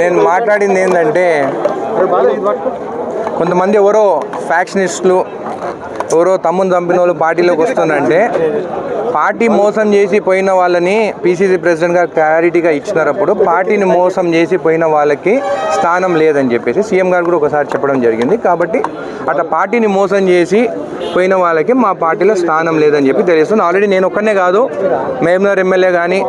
నేను మాట్లాడింది ఏంటంటే కొంతమంది ఎవరో ఫ్యాక్షనిస్టులు ఎవరో తమ్ముని చంపిన వాళ్ళు పార్టీలోకి వస్తున్నారంటే పార్టీ మోసం చేసి పోయిన వాళ్ళని పీసీసీ ప్రెసిడెంట్ గారు క్లారిటీగా ఇచ్చినప్పుడు పార్టీని మోసం చేసి పోయిన వాళ్ళకి స్థానం లేదని చెప్పేసి సీఎం గారు కూడా ఒకసారి చెప్పడం జరిగింది. కాబట్టి అట్లా పార్టీని మోసం చేసి పోయిన వాళ్ళకి మా పార్టీలో స్థానం లేదని చెప్పి తెలుస్తుంది ఆల్రెడీ నేను ఒక్కనే కాదు మేమ్నర్ ఎమ్మెల్యే కానీ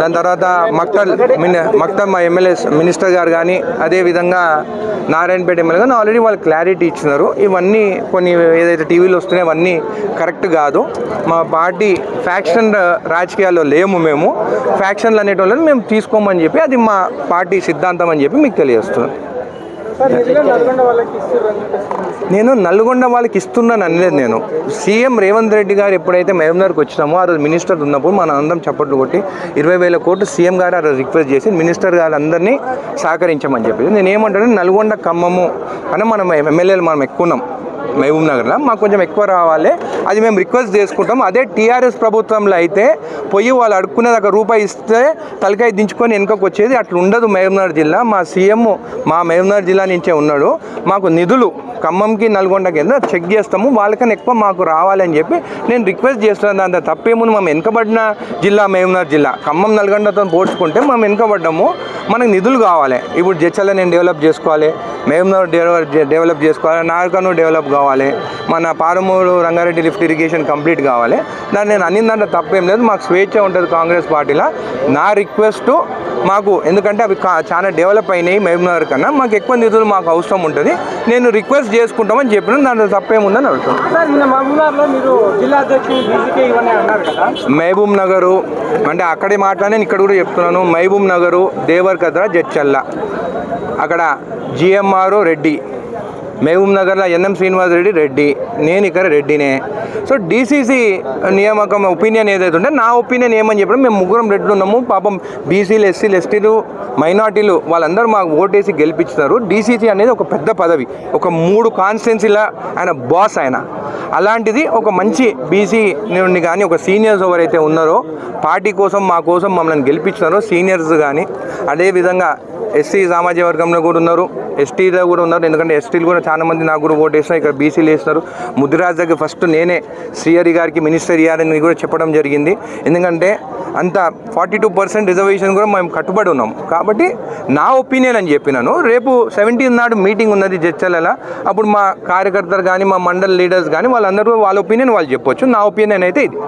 దాని తర్వాత మక్తల్ మిన్ మక్తల్ మా ఎమ్మెల్యే మినిస్టర్ గారు కానీ అదేవిధంగా నారాయణపేట ఎమ్మెల్యే కానీ ఆల్రెడీ వాళ్ళు క్లారిటీ ఇచ్చినారు. ఇవన్నీ కొన్ని ఏదైతే టీవీలో వస్తున్నాయో అవన్నీ కరెక్ట్ కాదు. మా పార్టీ ఫ్యాక్షన్ రాజకీయాల్లో లేము మేము. ఫ్యాక్షన్లు అనేటోళ్ళని మేము తీసుకోమని చెప్పి అది మా పార్టీ సిద్ధాంతం అని చెప్పి మీకు తెలియజేస్తున్నాను నేను నల్గొండ వాళ్ళకి ఇస్తున్నాను అనలేదు నేను. సీఎం రేవంత్ రెడ్డి గారు ఎప్పుడైతే మహబూబ్నగర్కి వచ్చినామో ఆ రోజు మినిస్టర్ ఉన్నప్పుడు మన అందరం చప్పట్లు కొట్టి ఇరవై వేల కోట్లు సీఎం గారు ఆ రోజు రిక్వెస్ట్ చేసి మినిస్టర్ గారు అందరినీ సహకరించమని చెప్పి నేను ఏమంటాను నల్గొండ ఖమ్మము అని మనం ఎమ్మెల్యేలు మనం ఎక్కువ ఉన్నాం మహబూబ్ నగర్లో మాకు కొంచెం ఎక్కువ రావాలి. అది మేము రిక్వెస్ట్ చేసుకుంటాం. అదే టీఆర్ఎస్ ప్రభుత్వంలో అయితే పోయి వాళ్ళు అడుక్కునేది ఒక రూపాయి ఇస్తే తలకాయ దించుకొని వెనుకకు వచ్చేది అట్లా ఉండదు మహబూబ్నగర్ జిల్లా. మా సీఎం మా మహబూబ్నగర్ జిల్లా నుంచే ఉన్నాడు. మాకు నిధులు ఖమ్మంకి నల్గొండ కింద చెక్ చేస్తాము. వాళ్ళకన్నా ఎక్కువ మాకు రావాలని చెప్పి నేను రిక్వెస్ట్ చేస్తున్నాను. దాంతో తప్పేముంది? మేము వెనుకబడిన జిల్లా మహబూబ్నగర్ జిల్లా. ఖమ్మం నల్గొండతో పోల్చుకుంటే మేము వెనుకబడ్డాము. మనకు నిధులు కావాలి. ఇప్పుడు జడ్చల్ల నేను డెవలప్ చేసుకోవాలి మహబూబ్నగర్ డెవలప్ డెవలప్ చేసుకోవాలి నాగర్కర్ను డెవలప్ కావాలి మన Palamuru Rangareddy lift irrigation complete కావాలి. దాన్ని నేను అన్ని దాంట్లో తప్పేం లేదు మాకు స్వేచ్ఛ ఉంటుంది కాంగ్రెస్ పార్టీలో. నా రిక్వెస్ట్ మాకు ఎందుకంటే అవి చాలా డెవలప్ అయినాయి మహబూబ్నగర్ కన్నా మాకు ఎక్కువ నిధులు మాకు అవసరం ఉంటుంది. నేను రిక్వెస్ట్ చేసుకుంటామని చెప్పిన దాంట్లో తప్పేముందని అడుగుతాను మహబూబ్ నగరు అంటే అక్కడే మాట్లాడాను ఇక్కడ కూడా చెప్తున్నాను మహబూబ్ నగరు దేవరకద్ర జడ్చల్ల అక్కడ జిఎంఆర్ రెడ్డి మహబూబ్ నగర్లో ఎన్ఎం శ్రీనివాస్ రెడ్డి రెడ్డి. నేను ఇక్కడ రెడ్డినే. సో డీసీసీ నియామకం ఒపీనియన్ ఏదైతే ఉంటే నా ఒపీనియన్ ఏమని చెప్పడం మేము ముగ్గురం రెడ్లు ఉన్నాము. పాపం బీసీలు ఎస్సీలు ఎస్టీలు మైనార్టీలు వాళ్ళందరూ మాకు ఓటేసి గెలిపించినారు. డీసీసీ అనేది ఒక పెద్ద పదవి. ఒక మూడు కాన్స్టిట్యున్సీల ఆయన బాస్ ఆయన. అలాంటిది ఒక మంచి బీసీ నుండి కానీ ఒక సీనియర్స్ ఎవరైతే ఉన్నారో పార్టీ కోసం మా కోసం మమ్మల్ని గెలిపించినారో సీనియర్స్ కానీ అదేవిధంగా ఎస్సీ సామాజిక వర్గంలో కూడా ఉన్నారు. ఎస్టీలో కూడా ఉన్నారు. ఎందుకంటే ఎస్టీలు కూడా చాలా మంది నాకు కూడా ఓటు వేసినారు ఇక్కడ బీసీలు వేస్తున్నారు. ముదిరాజ్ దగ్గర ఫస్ట్ నేనే శ్రీహరి గారికి మినిస్టర్ ఇవ్వాలని కూడా చెప్పడం జరిగింది. ఎందుకంటే అంత ఫార్టీ టూ పర్సెంట్ రిజర్వేషన్ కూడా మేము కట్టుబడి ఉన్నాం. కాబట్టి నా ఒపీనియన్ అని చెప్పినాను. రేపు సెవెంటీన్ నాడు మీటింగ్ ఉన్నది జడ్చలలో అప్పుడు మా కార్యకర్తలు కానీ మా మండల్ లీడర్స్ కానీ వాళ్ళందరూ వాళ్ళ ఒపీనియన్ వాళ్ళు చెప్పొచ్చు. నా ఒపీనియన్ అయితే ఇది.